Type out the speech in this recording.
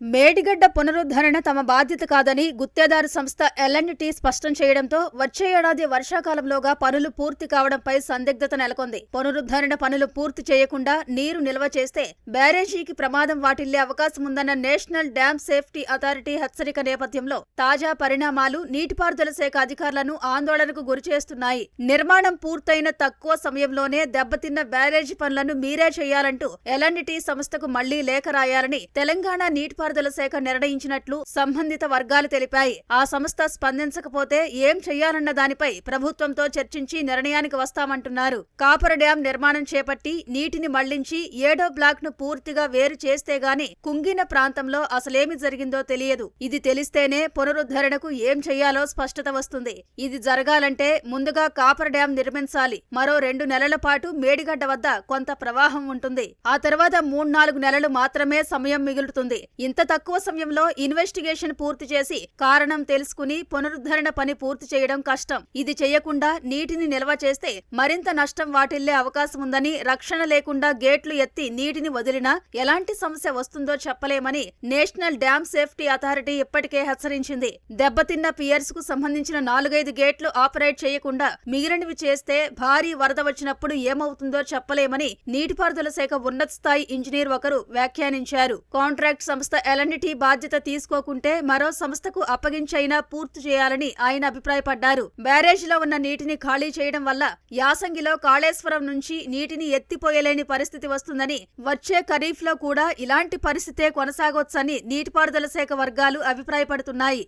మేడిగడ్డ పునరుద్ధరణ తమ బాధ్యత కాదని గుత్తేదారు సంస్థ ఎల్ఎన్టీ స్పష్టం చేయడంతో వచ్చే ఏడాది వర్షాకాలంలోగా పనులు పూర్తి కావడంపై సందిగ్ధత నెలకొంది. పునరుద్ధరణ పనులు పూర్తి చేయకుండా నీరు నిల్వ చేస్తే బ్యారేజీకి ప్రమాదం వాటిల్లే అవకాశముందన్న నేషనల్ డ్యామ్ సేఫ్టీ అథారిటీ హెచ్చరిక నేపథ్యంలో తాజా పరిణామాలు నీటిపారుదల శాఖ అధికారులను ఆందోళనకు గురిచేస్తున్నాయి. నిర్మాణం పూర్తయిన తక్కువ సమయంలోనే దెబ్బతిన్న బ్యారేజీ పనులను మీరే చేయాలంటూ ఎల్ఎన్టీ సంస్థకు మళ్ళీ లేఖ రాయాలని తెలంగాణ నీటిపారుదల శాఖ నిర్ణయించినట్లు సంబంధిత వర్గాలు తెలిపాయి. ఆ సంస్థ స్పందించకపోతే ఏం చేయాలన్న దానిపై ప్రభుత్వంతో చర్చించి నిర్ణయానికి వస్తామంటున్నారు. కాపర డ్యాం నిర్మాణం చేపట్టి నీటిని మళ్ళించి ఏడో బ్లాక్ను పూర్తిగా వేరు చేస్తే గాని కుంగిన ప్రాంతంలో అసలేమి జరిగిందో తెలియదు. ఇది తెలిస్తేనే పునరుద్ధరణకు ఏం చెయ్యాలో స్పష్టత వస్తుంది. ఇది జరగాలంటే ముందుగా కాపర్ డ్యాం నిర్మించాలి. మరో రెండు నెలల పాటు మేడిగడ్డ వద్ద కొంత ప్రవాహం ఉంటుంది. ఆ తర్వాత మూడు నాలుగు నెలలు మాత్రమే సమయం మిగులుతుంది. ఇంత ఇంత తక్కువ సమయంలో ఇన్వెస్టిగేషన్ పూర్తి చేసి కారణం తెలుసుకుని పునరుద్ధరణ పని పూర్తి చేయడం కష్టం. ఇది చేయకుండా నీటిని నిల్వ చేస్తే మరింత నష్టం వాటిల్లే అవకాశం ఉందని రక్షణ లేకుండా గేట్లు ఎత్తి నీటిని వదిలినా ఎలాంటి సమస్య వస్తుందో చెప్పలేమని నేషనల్ డ్యామ్ సేఫ్టీ అథారిటీ ఇప్పటికే హెచ్చరించింది. దెబ్బతిన్న పియర్స్కు సంబంధించిన నాలుగైదు గేట్లు ఆపరేట్ చేయకుండా మిగిలినవి చేస్తే భారీ వరద వచ్చినప్పుడు ఏమవుతుందో చెప్పలేమని నీటిపారుదల శాఖ ఉన్నత స్థాయి ఇంజనీర్ ఒకరు వ్యాఖ్యానించారు. కాంట్రాక్ట్ సంస్థ ఎల్ఎన్టీ బాధ్యత తీసుకోకుంటే మరో సంస్థకు అప్పగించైనా పూర్తి చేయాలని ఆయన అభిప్రాయపడ్డారు. బ్యారేజీలో ఉన్న నీటిని ఖాళీ చేయడం వల్ల యాసంగిలో కాళేశ్వరం నుంచి నీటిని ఎత్తిపోయలేని పరిస్థితి వస్తుందని వచ్చే ఖరీఫ్లో కూడా ఇలాంటి పరిస్థితే కొనసాగొచ్చని నీటిపారుదల శాఖ వర్గాలు అభిప్రాయపడుతున్నాయి.